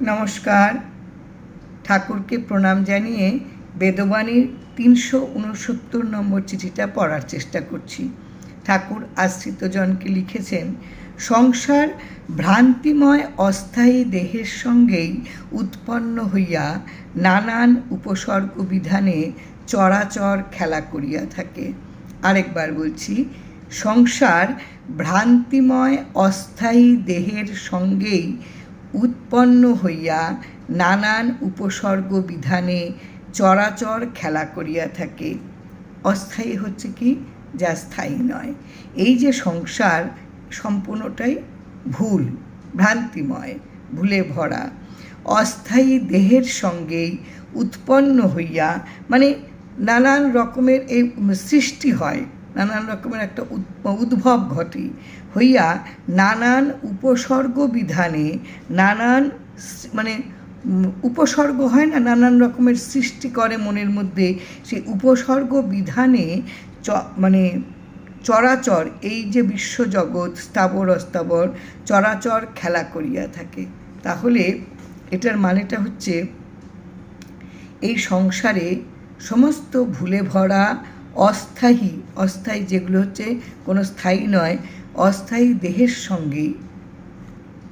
নমস্কার। ঠাকুরকে প্রণাম জানিয়ে বেদবাণীর তিনশো উনসত্তর নম্বর চিঠিটা পড়ার চেষ্টা করছি। ঠাকুর আশ্রিতজনকে লিখেছেন, সংসার ভ্রান্তিময় অস্থায়ী দেহের সঙ্গেই উৎপন্ন হইয়া নানান উপসর্গ বিধানে চরাচর খেলা করিয়া থাকে। আরেকবার বলছি, সংসার ভ্রান্তিময় অস্থায়ী দেহের সঙ্গেই উৎপন্ন হইয়া নানান উপসর্গ বিধানে চরাচর খেলা করিয়া থাকে। অস্থায়ী হচ্ছে কি? যা স্থায়ী নয়। এই যে সংসার সম্পূর্ণটাই ভুল, ভ্রান্তিময়, ভুলে ভরা। অস্থায়ী দেহের সঙ্গেই উৎপন্ন হইয়া মানে নানান রকমের এই সৃষ্টি হয়। নানান রকমের একটা উদ্ভব ঘটে। হইয়া নানান উপসর্গ বিধানে নানান মানে উপসর্গ হয় না, নানান রকমের সৃষ্টি করে মনের মধ্যে। সেই উপসর্গ বিধানে চ মানে চরাচর, এই যে বিশ্বজগৎ, স্থাবর, অস্থাবর, চরাচর খেলা করিয়া থাকে। তাহলে এটার মানেটা হচ্ছে এই সংসারে সমস্ত ভুলে ভরা অস্থায়ী অস্থায়ী যেগুলো হচ্ছে কোনো স্থায়ী নয়, অস্থায়ী দেহের সঙ্গেই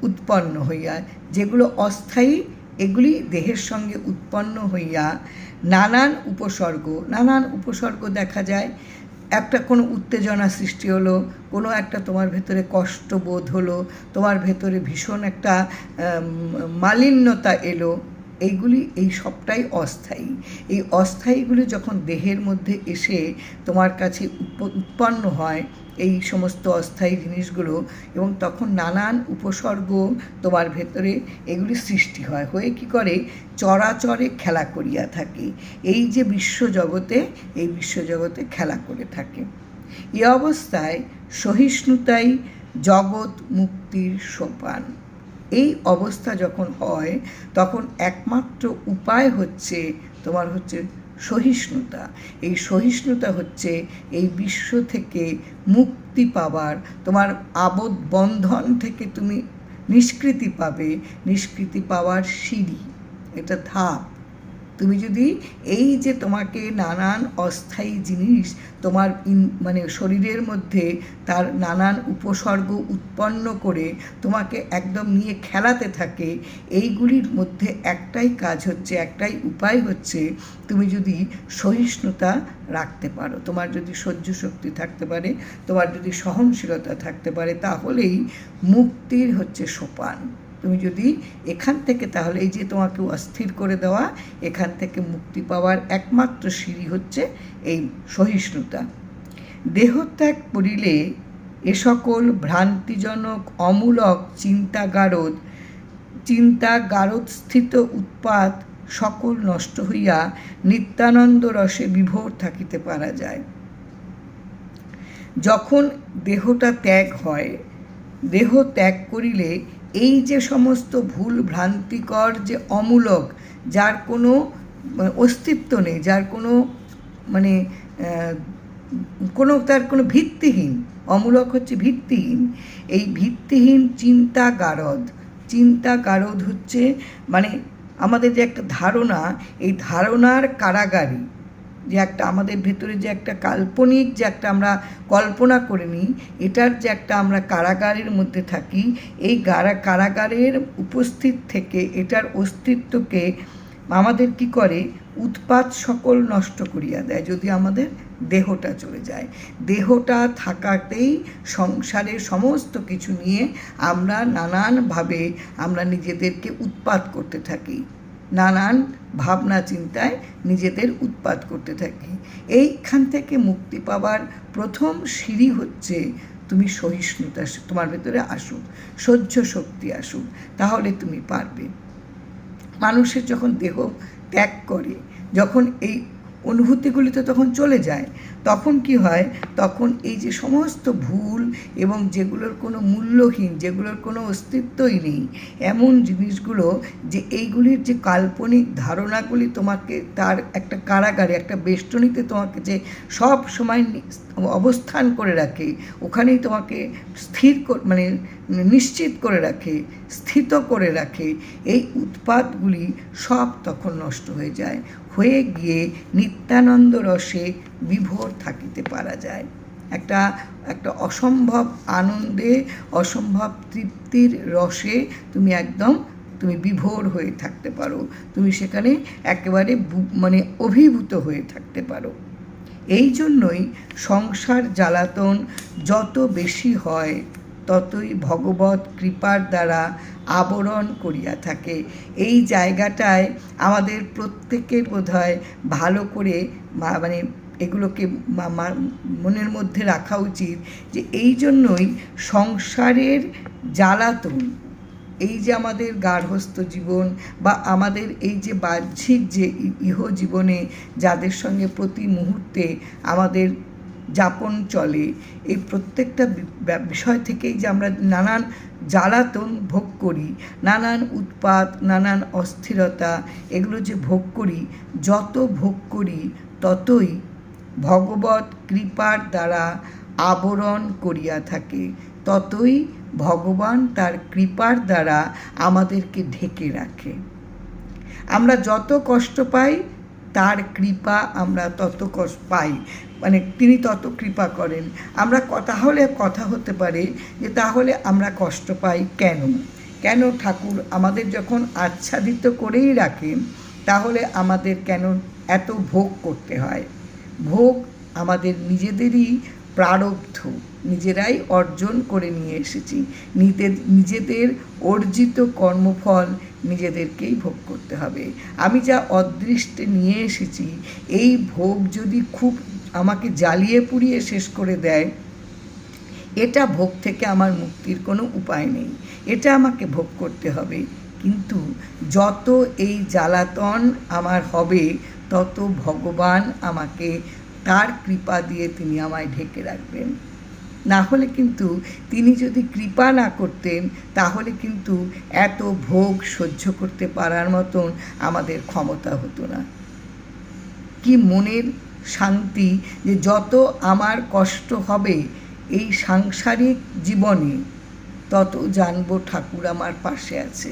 উৎপন্ন হইয়া, যেগুলো অস্থায়ী, এগুলি দেহের সঙ্গে উৎপন্ন হইয়া নানান উপসর্গ নানান উপসর্গ দেখা যায়। একটা কোনো উত্তেজনা সৃষ্টি হলো, কোনো একটা তোমার ভেতরে কষ্টবোধ হলো, তোমার ভেতরে ভীষণ একটা মালিন্যতা এলো এইগুলি, এই সবটাই অস্থায়ী। এই অস্থায়ীগুলি যখন দেহের মধ্যে এসে তোমার কাছে উৎপন্ন হয়, এই সমস্ত অস্থায়ী জিনিসগুলো, এবং তখন নানান উপসর্গ তোমার ভেতরে এগুলি সৃষ্টি হয়। হয়ে কি করে? চরাচরে খেলা করিয়া থাকে। এই যে বিশ্বজগতে, এই বিশ্বজগতে খেলা করে থাকে। এ অবস্থায় সহিষ্ণুতাই জগৎ মুক্তির সোপান। এই অবস্থা যখন হয়, তখন একমাত্র উপায় হচ্ছে তোমার হচ্ছে সহিষ্ণুতা। এই সহিষ্ণুতা হচ্ছে এই বিশ্ব থেকে মুক্তি পাবার, তোমার আবদ বন্ধন থেকে তুমি নিষ্কৃতি পাবে। নিষ্কৃতি পাওয়ার সিঁড়ি, এটা ধাপ। তুমি যদি এই যে তোমাকে নানান অস্থায়ী জিনিস তোমার মানে শরীরের মধ্যে তার নানান উপসর্গ উৎপন্ন করে তোমাকে একদম নিয়ে খেলাতে থাকে, এইগুলির মধ্যে একটাই কাজ হচ্ছে, একটাই উপায় হচ্ছে তুমি যদি সহিষ্ণুতা রাখতে পারো। তোমার যদি সহ্য শক্তি থাকতে পারে, তোমার যদি সহনশীলতা থাকতে পারে, তাহলেই মুক্তির হচ্ছে সোপান। তুমি যদি এখান থেকে তাহলে এই যে তোমাকে অস্থির করে দেওয়া, এখান থেকে মুক্তি পাওয়ার একমাত্র সিঁড়ি হচ্ছে এই সহিষ্ণুতা। দেহত্যাগ করিলে এ সকল ভ্রান্তিজনক, অমূলক চিন্তা গারদ চিন্তা গারদ উৎপাত সকল নষ্ট হইয়া নিত্যানন্দ রসে বিভোর থাকিতে পারা যায়। যখন দেহটা ত্যাগ হয়, দেহ ত্যাগ করিলে এই যে সমস্ত ভুল ভ্রান্তিকর যে অমূলক, যার কোনো অস্তিত্ব নেই, যার কোনো মানে কোনো, তার কোনো ভিত্তিহীন, অমূলক হচ্ছে ভিত্তিহীন। এই ভিত্তিহীন চিন্তা গারদ চিন্তা গারদ হচ্ছে মানে আমাদের যে একটা ধারণা, এই ধারণার কারাগারী যে একটা আমাদের ভেতরে যে একটা কাল্পনিক যে একটা আমরা কল্পনা করে নিই, এটার যে একটা আমরা কারাগারের মধ্যে থাকি, এই গারা, কারাগারের উপস্থিত থেকে এটার অস্তিত্বকে আমাদের কি করে? উৎপাত সকল নষ্ট করিয়া দেয়, যদি আমাদের দেহটা চলে যায়। দেহটা থাকাতেই সংসারের সমস্ত কিছু নিয়ে আমরা নানানভাবে আমরা নিজেদেরকে উৎপাত করতে থাকি। নানান ভাবনা চিন্তায় নিজেদের উৎপাত করতে থাকি। এইখান থেকে মুক্তি পাবার প্রথম সিঁড়ি হচ্ছে তুমি সহিষ্ণুতা, তোমার ভেতরে আসুক, সহ্য শক্তি আসুক, তাহলে তুমি পারবে। মানুষের যখন দেহ ত্যাগ করে, যখন এই অনুভূতিগুলি তো তখন চলে যায়, তখন কি হয়? তখন এই যে সমস্ত ভুল এবং যেগুলোর কোনো মূল্যহীন, যেগুলোর কোনো অস্তিত্বই নেই, এমন জিনিসগুলো যে এইগুলির যে কাল্পনিক ধারণাগুলি তোমাকে তার একটা কারাগারে, একটা বেষ্টনীতে তোমাকে যে সব সময় অবস্থান করে রাখে, ওখানেই তোমাকে স্থির মানে নিশ্চিত করে রাখে, স্থিত করে রাখে, এই উৎপাদগুলি সব তখন নষ্ট হয়ে যায়। হয়ে গিয়ে নিত্যানন্দ রসে বিভোর থাকিতে পারা যায়। একটা একটা অসম্ভব আনন্দে, অসম্ভব তৃপ্তির রসে তুমি একদম, তুমি বিভোর হয়ে থাকতে পারো। তুমি সেখানে একেবারে মানে অভিভূত হয়ে থাকতে পারো। এই জন্যই সংসার জ্বালাতন যত বেশি হয় ততই ভগবত কৃপার দ্বারা আবরণ করিয়া থাকে। এই জায়গাটায় আমাদের প্রত্যেকের বোধহয় ভালো করে মানে এগুলোকে মনের মধ্যে রাখা উচিত যে এই জন্যই সংসারের জ্বালাতন, এই যে আমাদের গার্হস্থ্য জীবন বা আমাদের এই যে বাহ্যিক যে ইহ জীবনে যাদের সঙ্গে প্রতি মুহূর্তে আমাদের যাপন চলে, এই প্রত্যেকটা বিষয় থেকেই যে আমরা নানান জ্বালাতন ভোগ করি, নানান উৎপাত, নানান অস্থিরতা, এগুলো যে ভোগ করি, যত ভোগ করি, ততই ভগবত কৃপার দ্বারা আবরণ করিয়া থাকে, ততই ভগবান তার কৃপার দ্বারা আমাদেরকে ঢেকে রাখে। আমরা যত কষ্ট পাই, তার কৃপা আমরা তত কষ্ট পাই। মানে তিনি তত কৃপা করেন। আমরা তাহলে কথা হতে পারে যে তাহলে আমরা কষ্ট পাই কেন? কেন ঠাকুর আমাদের যখন আচ্ছাদিত করেই রাখেন, তাহলে আমাদের কেন এত ভোগ করতে হয়? ভোগ আমাদের নিজেদেরই প্রারব্ধ, নিজেরাই অর্জন করে নিয়ে এসেছি। নিজেদের নিজেদের অর্জিত কর্মফল নিজেদেরকেই ভোগ করতে হবে। আমি যা অদৃষ্টে নিয়ে এসেছি, এই ভোগ যদি খুব আমাকে জ্বালিয়ে পুড়িয়ে শেষ করে দেয়, এটা ভোগ থেকে আমার মুক্তির কোনো উপায় নেই। এটা আমাকে ভোগ করতে হবে। কিন্তু যত এই জ্বালাতন আমার হবে, তত ভগবান আমাকে তার কৃপা দিয়ে তিনি আমায় ঢেকে রাখবেন। না হলে কিন্তু তিনি যদি কৃপা না করতেন, তাহলে কিন্তু এত ভোগ সহ্য করতে পারার মতন আমাদের ক্ষমতা হতো না। কি মনের শান্তি যে যত আমার কষ্ট হবে এই সাংসারিক জীবনে, তত জানব ঠাকুর আমার পাশে আছে।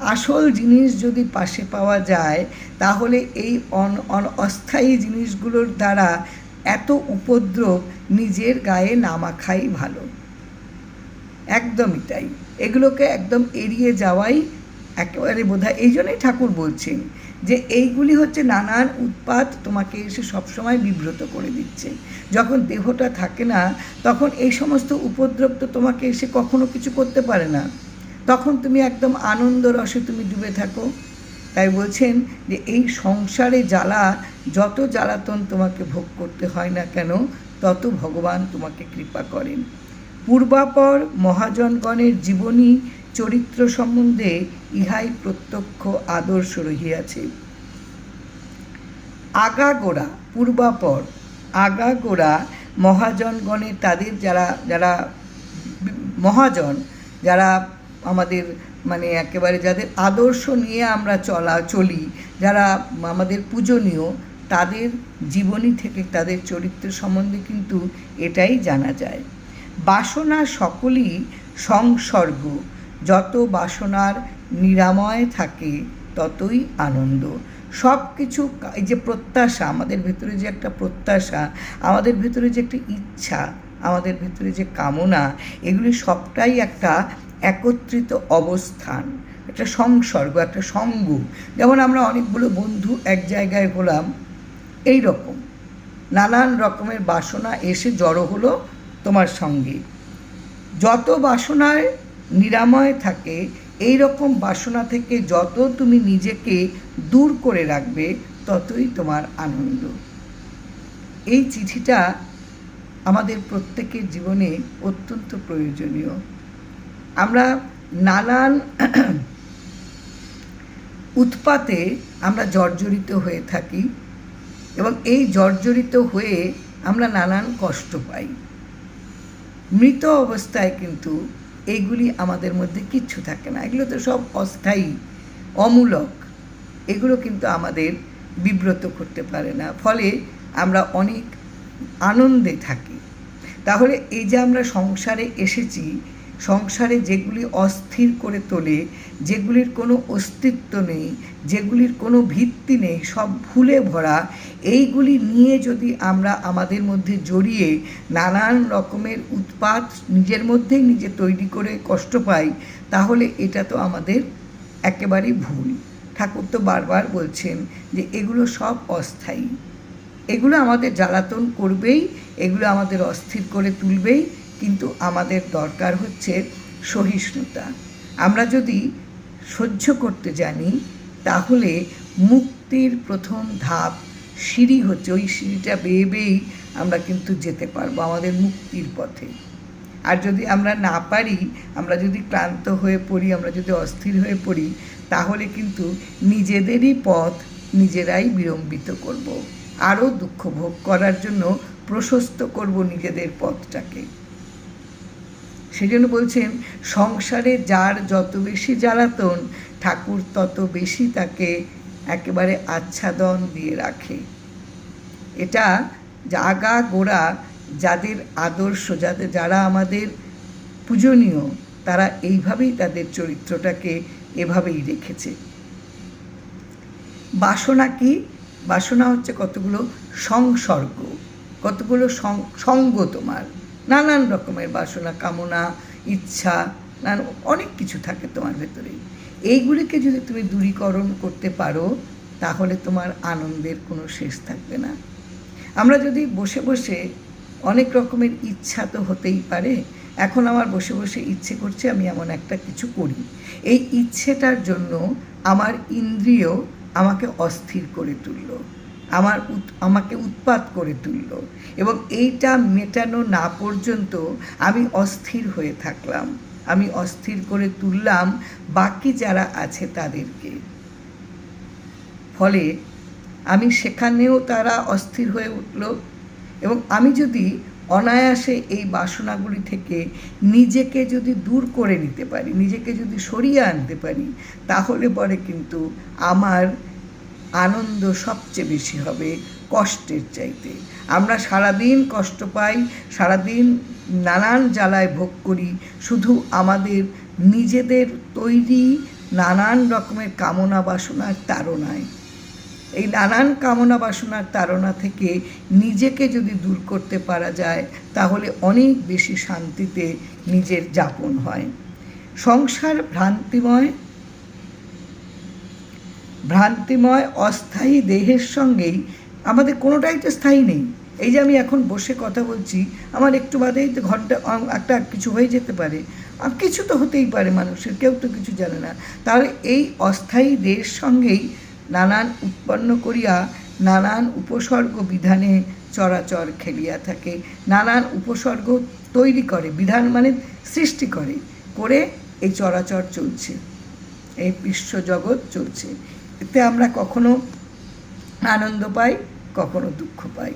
আসল জিনিস যদি পাশে পাওয়া যায়, তাহলে এই অন অস্থায়ী জিনিসগুলোর দ্বারা এত উপদ্রব নিজের গায়ে না মাখাই ভালো। একদমই তাই। এগুলোকে একদম এড়িয়ে যাওয়াই একেবারে বোধ হয় এই জন্যই ঠাকুর বলছেন যে এইগুলি হচ্ছে নানান উৎপাত তোমাকে এসে সবসময় বিব্রত করে দিচ্ছে। যখন দেহটা থাকে না, তখন এই সমস্ত উপদ্রব তো তোমাকে এসে কখনো কিছু করতে পারে না। তখন তুমি একদম আনন্দ রসে তুমি ডুবে থাকো। তাই বলছেন যে এই সংসারে জ্বালা, যত জ্বালাতন তোমাকে ভোগ করতে হয় না কেন, তত ভগবান তোমাকে কৃপা করেন। পূর্বাপর মহাজনগণের জীবনী চরিত্র সম্বন্ধে ইহাই প্রত্যক্ষ আদর্শ রহিয়াছে। আগাগোড়া, পূর্বাপর, আগাগোড়া মহাজনগণের তাদের যারা যারা মহাজন, যারা আমাদের মানে একেবারে যাদের আদর্শ নিয়ে আমরা চলা, চলি, যারা আমাদের পূজনীয়, তাদের জীবনী থেকে তাদের চরিত্র সম্বন্ধে কিন্তু এটাই জানা যায়। বাসনা সকলই সংসর্গ যত বাসনার নিরাময় থাকে, ততই আনন্দ। সব কিছু এই যে প্রত্যাশা, আমাদের ভেতরে যে একটা প্রত্যাশা, আমাদের ভেতরে যে একটা ইচ্ছা, আমাদের ভেতরে যে কামনা, এগুলি সবটাই একটা একত্রিত অবস্থান, একটা সংসর্গ, একটা সঙ্গ। যেমন আমরা অনেকগুলো বন্ধু এক জায়গায় হলাম এই রকম নানান রকমের বাসনা এসে জড়ো হলো তোমার সঙ্গে। যত বাসনায় নিরাময় থাকে এই রকম বাসনা থেকে যত তুমি নিজেকে দূর করে রাখবে, ততই তোমার আনন্দ। এই চিঠিটা আমাদের প্রত্যেকের জীবনে অত্যন্ত প্রয়োজনীয়। আমরা নানান উৎপাতে আমরা জর্জরিত হয়ে থাকি এবং এই জর্জরিত হয়ে আমরা নানান কষ্ট পাই। মৃত অবস্থায় কিন্তু এইগুলি আমাদের মধ্যে কিচ্ছু থাকে না। এগুলো তো সব অস্থায়ী, অমূলক। এগুলো কিন্তু আমাদের বিব্রত করতে পারে না। ফলে আমরা অনেক আনন্দে থাকি। তাহলে এই যে আমরা সংসারে এসেছি, সংসারে যেগুলি অস্থির করে তোলে, যেগুলির কোনো অস্তিত্ব নেই যেগুলির কোনো ভিত্তি নেই, সব ভুলে ভরা, এইগুলি নিয়ে যদি আমরা আমাদের মধ্যে জড়িয়ে নানান রকমের উৎপাত নিজের মধ্যেই নিজে তৈরি করে কষ্ট পাই, তাহলে এটা তো আমাদের একেবারেই ভুল। ঠাকুর তো বারবার বলছেন যে এগুলো সব অস্থায়ী। এগুলো আমাদের জ্বালাতন করবেই, এগুলো আমাদের অস্থির করে তুলবেই, কিন্তু আমাদের দরকার হচ্ছে সহিষ্ণুতা। আমরা যদি সহ্য করতে জানি তাহলে মুক্তির প্রথম ধাপ সিঁড়ি হচ্ছে, ওই সিঁড়িটা বেয়ে বেয়েই আমরা কিন্তু যেতে পারব আমাদের মুক্তির পথে আর যদি আমরা না পারি, আমরা যদি ক্লান্ত হয়ে পড়ি, আমরা যদি অস্থির হয়ে পড়ি, তাহলে কিন্তু নিজেদেরই পথ নিজেরাই বিলম্বিত করব। আরও দুঃখ ভোগ করার জন্য প্রশস্ত করব নিজেদের পথটাকে সেই জন্য বলছেন, সংসারে যার যত বেশি জ্বালাতন ঠাকুর তত বেশি তাকে একেবারে আচ্ছাদন দিয়ে রাখে। এটা জাগা গোড়া যাদের আদর্শ, যাদের, যারা আমাদের পূজনীয়, তারা এইভাবেই তাদের চরিত্রটাকে এভাবেই রেখেছে। বাসনা কি? বাসনা হচ্ছে কতগুলো সংসর্গ, কতগুলো সঙ্গ তোমার। নানান রকমের বাসনা, কামনা, ইচ্ছা নানান অনেক কিছু থাকে তোমার ভেতরে এইগুলিকে যদি তুমি দূরীকরণ করতে পারো, তাহলে তোমার আনন্দের কোনো শেষ থাকবে না। আমরা যদি বসে বসে অনেক রকমের ইচ্ছা তো হতেই পারে, এখন আমার বসে বসে ইচ্ছে করছে আমি এমন একটা কিছু করি। এই ইচ্ছেটার জন্য আমার ইন্দ্রিয় আমাকে অস্থির করে তুলল, আমার আমাকে উৎপাত করে তুলল এবং এইটা মেটানো না পর্যন্ত আমি অস্থির হয়ে থাকলাম। আমি অস্থির করে তুললাম বাকি যারা আছে তাদেরকে। ফলে আমি সেখানেও তারা অস্থির হয়ে উঠল এবং আমি যদি অনায়াসে এই বাসনাগুলি থেকে নিজেকে যদি দূর করে নিতে পারি, নিজেকে যদি সরিয়ে আনতে পারি, তাহলে পরে কিন্তু আমার আনন্দ সবচেয়ে বেশি হবে কষ্টের চাইতে। আমরা সারাদিন কষ্ট পাই, সারাদিন নানান জ্বালায় ভোগ করি, শুধু আমাদের নিজেদের তৈরি নানান রকমের কামনা বাসনার তাড়নায়। এই নানান কামনা বাসনার তাড়না থেকে নিজেকে যদি দূর করতে পারা যায়, তাহলে অনেক বেশি শান্তিতে নিজের যাপন হয়। সংসার ভ্রান্তিময় ভ্রান্তিময়, অস্থায়ী দেহের সঙ্গেই আমাদের কোনোটাই তো স্থায়ী নেই। এই যে আমি এখন বসে কথা বলছি, আমার একটু বাদেই তো ঘণ্টা একটা কিছু হয়ে যেতে পারে। আর কিছু তো হতেই পারে মানুষের, কেউ তো কিছু জানে না। তাহলে এই অস্থায়ী দেহের সঙ্গেই নানান উৎপন্ন করিয়া, নানান উপসর্গ বিধানে চরাচর খেলিয়া থাকে, নানান উপসর্গ তৈরি করে, বিধান মানে সৃষ্টি করে করে এই চরাচর চলছে, এই বিশ্বজগৎ চলছে। এতে আমরা কখনো আনন্দ পাই, কখনো দুঃখ পাই।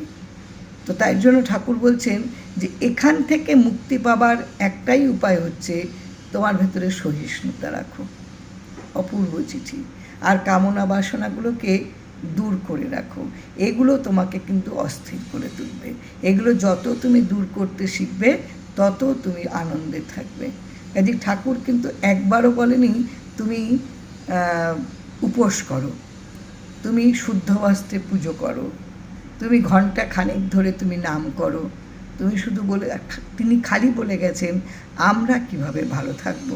তো তাই জন্য ঠাকুর বলছেন যে এখান থেকে মুক্তি পাবার একটাই উপায় হচ্ছে তোমার ভেতরে সহিষ্ণুতা রাখো। অপূর্ব চিঠি। আর কামনা বাসনাগুলোকে দূর করে রাখো। এগুলো তোমাকে কিন্তু অস্থির করে তুলবে। এগুলো যত তুমি দূর করতে শিখবে, তত তুমি আনন্দে থাকবে। কাজে ঠাকুর কিন্তু একবারও বলেনি, তুমি উপোস করো। তুমি শুদ্ধ বস্ত্রে পুজো করো। তুমি ঘণ্টা খানেক ধরে তুমি নাম করো। তুমি শুধু বলে তিনি খালি বলে গেছেন, আমরা কীভাবে ভালো থাকব?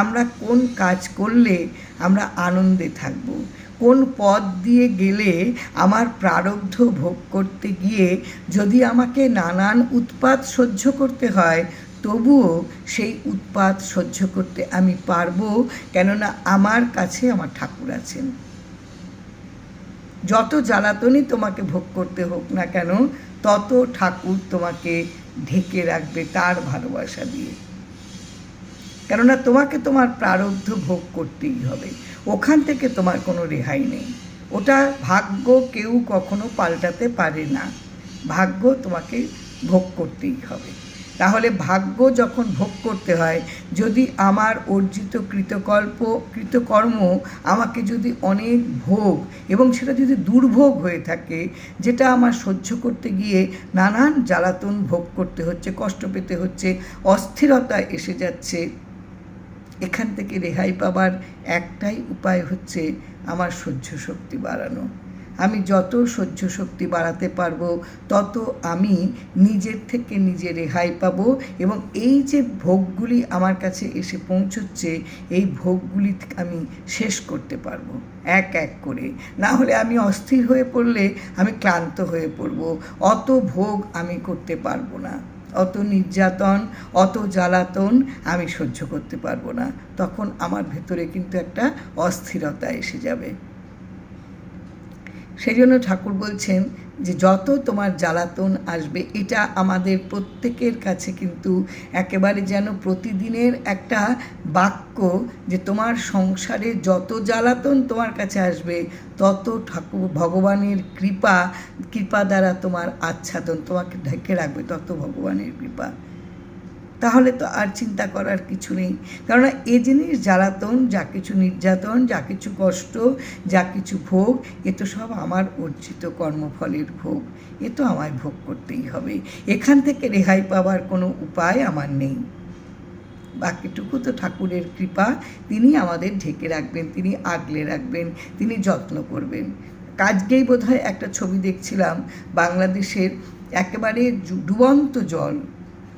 আমরা কোন কাজ করলে আমরা আনন্দে থাকব? কোন পথ দিয়ে গেলে আমার প্রারব্ধ ভোগ করতে গিয়ে যদি আমাকে নানান উৎপাত সহ্য করতে হয়, তবুও সেই উৎপাত সহ্য করতে আমি পারব, কেননা আমার কাছে আমার ঠাকুর আছেন। যত জ্বালাতনই তোমাকে ভোগ করতে হোক না কেন, তত ঠাকুর তোমাকে ঢেকে রাখবে তার ভালোবাসা দিয়ে। কেননা তোমাকে তোমার প্রারব্ধ ভোগ করতেই হবে। ওখান থেকে তোমার কোনো রেহাই নেই। ওটা ভাগ্য কেউ কখনো পাল্টাতে পারে না। ভাগ্য তোমাকে ভোগ করতেই হবে। তাহলে ভাগ্য যখন ভোগ করতে হয়, যদি আমার অর্জিত কৃতকল্প, কৃতকর্ম আমাকে যদি অনেক ভোগ এবং সেটা যদি দুর্ভোগ হয়ে থাকে, যেটা আমার সহ্য করতে গিয়ে নানান জ্বালাতন ভোগ করতে হচ্ছে, কষ্ট পেতে হচ্ছে, অস্থিরতা এসে যাচ্ছে, এখান থেকে রেহাই পাবার একটাই উপায় হচ্ছে আমার সহ্য শক্তি বাড়ানো। আমি যত সহ্য শক্তি বাড়াতে পারব, তত আমি নিজের থেকে নিজে রেহাই পাব এবং এই যে ভোগগুলি আমার কাছে এসে পৌঁছচ্ছে, এই ভোগগুলি আমি শেষ করতে পারব, এক এক করে। না হলে আমি অস্থির হয়ে পড়লে আমি ক্লান্ত হয়ে পড়ব। অত ভোগ আমি করতে পারব না। অত নির্যাতন, অত জ্বালাতন আমি সহ্য করতে পারব না। তখন আমার ভেতরে কিন্তু একটা অস্থিরতা এসে যাবে। সেই জন্য ঠাকুর বলছেন যে যত তোমার জ্বালাতন আসবে, এটা আমাদের প্রত্যেকের কাছে কিন্তু একেবারে যেন প্রতিদিনের একটা বাক্য যে তোমার সংসারে যত জ্বালাতন তোমার কাছে আসবে, তত ঠাকুর ভগবানের কৃপা কৃপা দ্বারা তোমার আচ্ছাদন তোমাকে ঢেকে রাখবে, তত ভগবানের কৃপা। তাহলে তো আর চিন্তা করার কিছু নেই। কেননা এ জিনিস জ্বালাতন, যা কিছু নির্যাতন, যা কিছু কষ্ট, যা কিছু ভোগ, এ তো সব আমার অর্জিত কর্মফলের ভোগ। এ তো আমায় ভোগ করতেই হবে। এখান থেকে রেহাই পাওয়ার কোনো উপায় আমার নেই। বাকিটুকু তো ঠাকুরের কৃপা। তিনি আমাদের ঢেকে রাখবেন, তিনি আগলে রাখবেন, তিনি যত্ন করবেন। কাজকেই বোধহয় একটা ছবি দেখছিলাম, বাংলাদেশের একেবারে ডুবন্ত জল।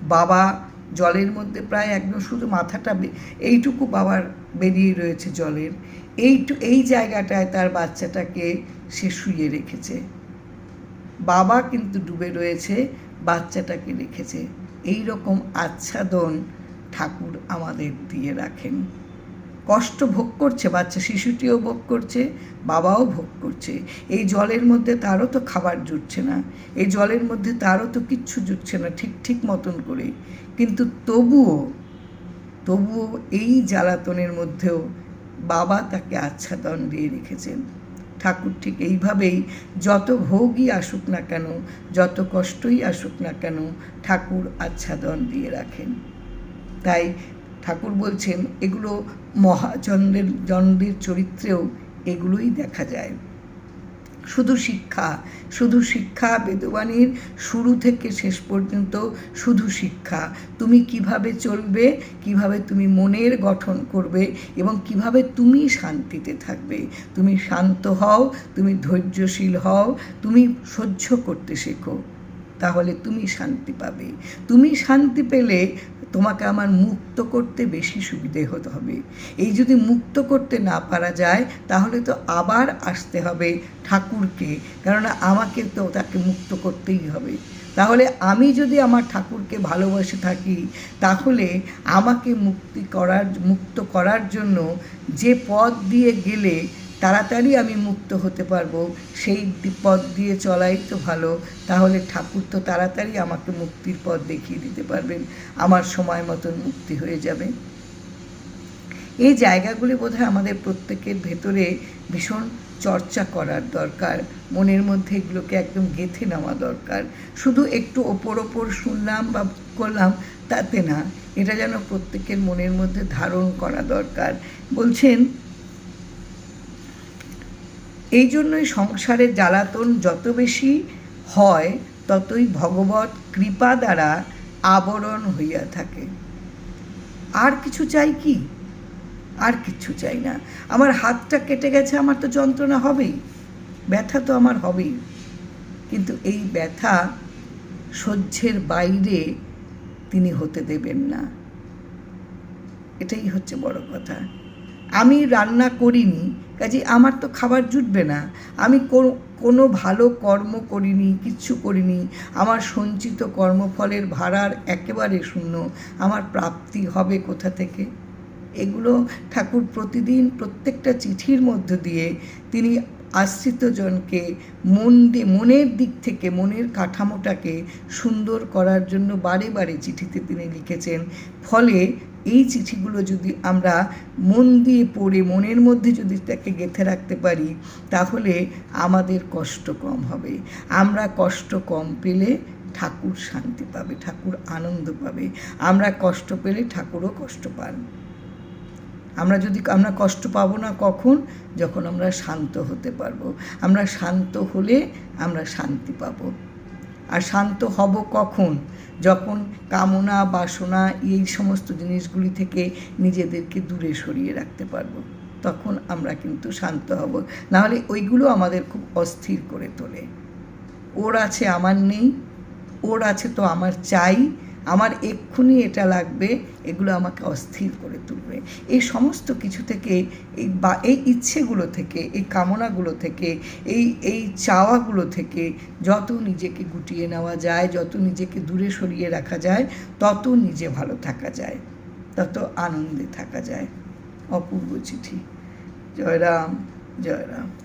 বাবা জলের মধ্যে প্রায় একদম শুধু মাথাটা এইটুকু বাবার বেরিয়ে রয়েছে জলের। এইটু এই জায়গাটায় তার বাচ্চাটাকে সে শুয়ে রেখেছে। বাবা কিন্তু ডুবে রয়েছে, বাচ্চাটাকে রেখেছে। এই রকম আচ্ছাদন ঠাকুর আমাদের দিয়ে রাখেন। কষ্ট ভোগ করছে, বাচ্চা শিশুটিও ভোগ করছে, বাবাও ভোগ করছে। এই জলের মধ্যে তারও তো খাবার জুটছে না, এই জলের মধ্যে তারও তো কিচ্ছু জুটছে না, ঠিক ঠিক মতন করে। কিন্তু তবুও তবুও এই জ্বালাতনের মধ্যেও বাবা তাকে আচ্ছাদন দিয়ে রেখেছেন। ঠাকুর ঠিক এইভাবেই যত ভোগই আসুক না কেন, যত কষ্টই আসুক না কেন, ঠাকুর আচ্ছাদন দিয়ে রাখেন। তাই ঠাকুর বলছেন, এগুলো মহাজনদের, জনদের চরিত্রেও এগুলোই দেখা যায়। শুধু শিক্ষা শুধু শিক্ষা বেদবাণীর শুরু থেকে শেষ পর্যন্ত শুধু শিক্ষা। তুমি কীভাবে চলবে, কীভাবে তুমি মনের গঠন করবে এবং কীভাবে তুমি শান্তিতে থাকবে? তুমি শান্ত হও, তুমি ধৈর্যশীল হও, তুমি সহ্য করতে শেখো। তাহলে তুমি শান্তি পাবে। তুমি শান্তি পেলে তোমাকে আমার মুক্ত করতে বেশি সুবিধে হতে হবে। এই যদি মুক্ত করতে না পারা যায়, তাহলে তো আবার আসতে হবে ঠাকুরকে, কেননা আমাকে তো তাকে মুক্ত করতেই হবে। তাহলে আমি যদি আমার ঠাকুরকে ভালোবাসে থাকি, তাহলে আমাকে মুক্তি করার, মুক্ত করার জন্য যে পথ দিয়ে গেলে তাড়াতাড়ি আমি মুক্ত হতে পারব। সেই পথ দিয়ে চলাই তো ভালো। তাহলে ঠাকুর তো তাড়াতাড়ি আমাকে মুক্তির পথ দেখিয়ে দিতে পারবেন। আমার সময় মতন মুক্তি হয়ে যাবে। এই জায়গাগুলি বোধহয় আমাদের প্রত্যেকের ভেতরে ভীষণ চর্চা করার দরকার। মনের মধ্যে এগুলোকে একদম গেঁথে নেওয়া দরকার। শুধু একটু ওপর ওপর শুনলাম বা করলাম, তাতে না। এটা যেন প্রত্যেকের মনের মধ্যে ধারণ করা দরকার। বলছেন এই জন্যই সংসারের জ্বালাতন যত বেশি হয়, ততই ভগবত কৃপা দ্বারা আবরণ হইয়া থাকে। আর কিছু চাই কি? আর কিছু চাই না। আমার হাতটা কেটে গেছে, আমার তো যন্ত্রণা হবেই। ব্যথা তো আমার হবেই। কিন্তু এই ব্যথা সহ্যের বাইরে তিনি হতে দেবেন না। এটাই হচ্ছে বড় কথা। আমি রান্না করিনি, কাজে আমার তো খাবার জুটবে না। আমি কোনো ভালো কর্ম করিনি কিচ্ছু করিনি। আমার সঞ্চিত কর্মফলের ভাড়ার একেবারে শূন্য। আমার প্রাপ্তি হবে কোথা থেকে? এগুলো ঠাকুর প্রতিদিন প্রত্যেকটা চিঠির মধ্য দিয়ে তিনি আশ্রিতজনকে মন মনের দিক থেকে, মনের কাঠামোটাকে সুন্দর করার জন্য বারে বারে চিঠিতে তিনি লিখেছেন। ফলে এই চিঠিগুলো যদি আমরা মন দিয়ে পড়ে, মনের মধ্যে যদি তাকে গেঁথে রাখতে পারি, তাহলে আমাদের কষ্ট কম হবে। আমরা কষ্ট কম পেলে ঠাকুর শান্তি পাবে, ঠাকুর আনন্দ পাবে। আমরা কষ্ট পেলে ঠাকুরও কষ্ট পান। আমরা যদি, আমরা কষ্ট পাবো না কখন? যখন আমরা শান্ত হতে পারব। আমরা শান্ত হলে আমরা শান্তি পাবো। আর শান্ত হব কখন? যখন কামনা, বাসনা এই সমস্ত জিনিসগুলি থেকে নিজেদেরকে দূরে সরিয়ে রাখতে পারব, তখন আমরা কিন্তু শান্ত হব। নাহলে ওইগুলো আমাদের খুব অস্থির করে তোলে। ওর আছে আমার নেই, ওর আছে তো আমার চাই আমার এক্ষুনি এটা লাগবে, এগুলো আমাকে অস্থির করে তুলবে। এই সমস্ত কিছু থেকে, এই বা, এই ইচ্ছেগুলো থেকে, এই কামনাগুলো থেকে, এই এই চাওয়াগুলো থেকে যত নিজেকে গুটিয়ে নেওয়া যায়, যত নিজেকে দূরে সরিয়ে রাখা যায়, তত নিজে ভালো থাকা যায়, তত আনন্দে থাকা যায়। অপূর্ব চিঠি। জয় রাম জয় রাম